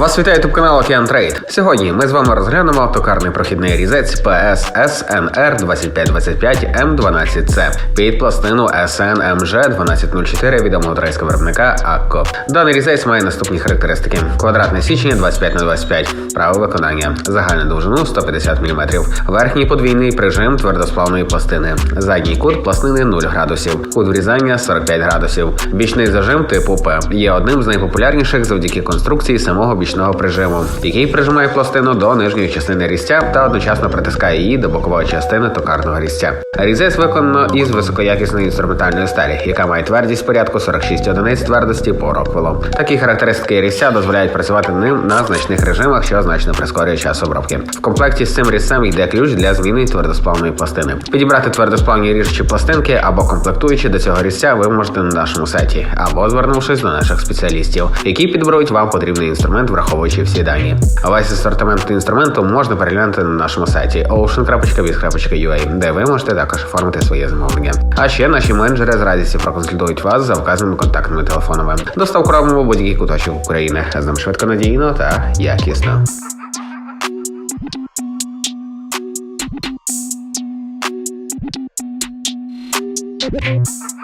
Вас вітає ютуб канал Океан Трейд. Сьогодні ми з вами розглянемо автокарний прохідний різець PS SNR 2525 M12C під пластину SNMG 1204 від аматорського виробника Акко. Даний різець має наступні характеристики: квадратне січення 25 на 25 право виконання, загальну довжину 150 мм, верхній подвійний прижим твердосплавної пластини, задній кут пластини 0 градусів, кут врізання 45 градусів. Бічний зажим типу П. Є одним з найпопулярніших завдяки конструкції самого бічного прижиму, який прижимає пластину до нижньої частини різця та одночасно притискає її до бокової частини токарного різця. Різець виконано із високоякісної інструментальної сталі, яка має твердість порядку 46 одиниць твердості по роквелу. Такі характеристики різця дозволяють працювати ним на значних режимах, що значно прискорює час обробки. В комплекті з цим різцем йде ключ для зміни твердосплавної пластини. Підібрати твердосплавні ріжучі пластинки або комплектуючі до цього різця ви можете на нашому сайті, або звернувшись до наших спеціалістів, які підберуть вам потрібний інструмент, враховуючи всі дані. Весь асортимент інструменту можна переглянути на нашому сайті ocean.biz.ua, де ви можете також оформити своє замовлення. А ще наші менеджери з радістю проконсультують вас за вказаними контактними телефонами. Доставку робимо будь-який куточок України. З ним швидко надійно та якісно. Thank